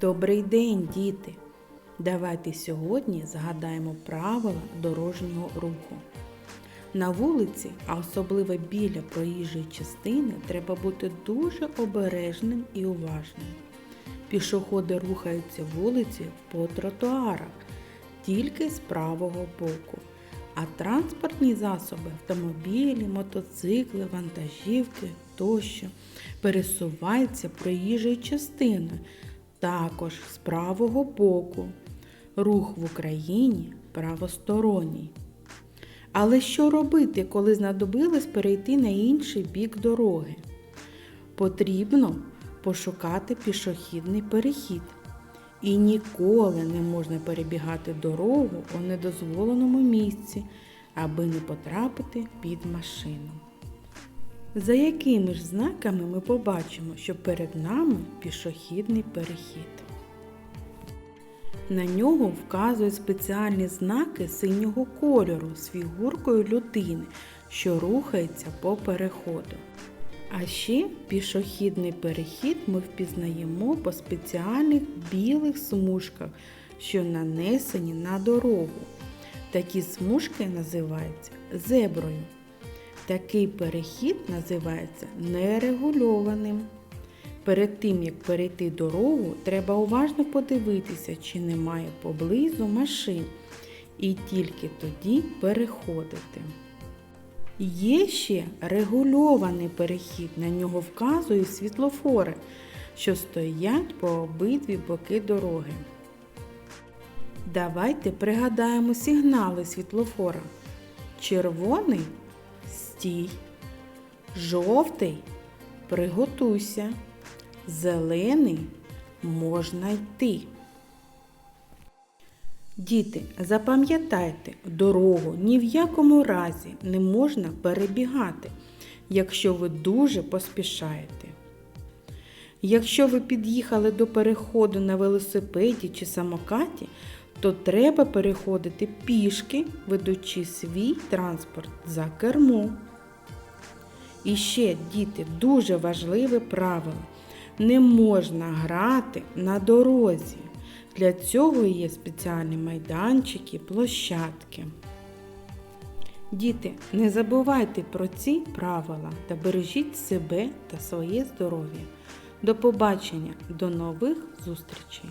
Добрий день, діти! Давайте сьогодні згадаємо правила дорожнього руху. На вулиці, а особливо біля проїжджої частини, треба бути дуже обережним і уважним. Пішоходи рухаються вулицею по тротуарах тільки з правого боку, а транспортні засоби, автомобілі, мотоцикли, вантажівки тощо пересуваються проїжджою частиною також з правого боку. Рух в Україні правосторонній. Але що робити, коли знадобилось перейти на інший бік дороги? Потрібно пошукати пішохідний перехід. І ніколи не можна перебігати дорогу у недозволеному місці, аби не потрапити під машину. За якими ж знаками ми побачимо, що перед нами пішохідний перехід? На нього вказують спеціальні знаки синього кольору з фігуркою людини, що рухається по переходу. А ще пішохідний перехід ми впізнаємо по спеціальних білих смужках, що нанесені на дорогу. Такі смужки називаються зеброю. Такий перехід називається нерегульованим. Перед тим, як перейти дорогу, треба уважно подивитися, чи немає поблизу машин, і тільки тоді переходити. Є ще регульований перехід, на нього вказують світлофори, що стоять по обидві боки дороги. Давайте пригадаємо сигнали світлофора. Червоний стій, жовтий приготуйся, зелений можна йти. Діти, запам'ятайте, дорогу ні в якому разі не можна перебігати, якщо ви дуже поспішаєте. Якщо ви під'їхали до переходу на велосипеді чи самокаті, то треба переходити пішки, ведучи свій транспорт за кермо. І ще, діти, дуже важливе правило. Не можна грати на дорозі. Для цього є спеціальні майданчики, площадки. Діти, не забувайте про ці правила та бережіть себе та своє здоров'я. До побачення, до нових зустрічей!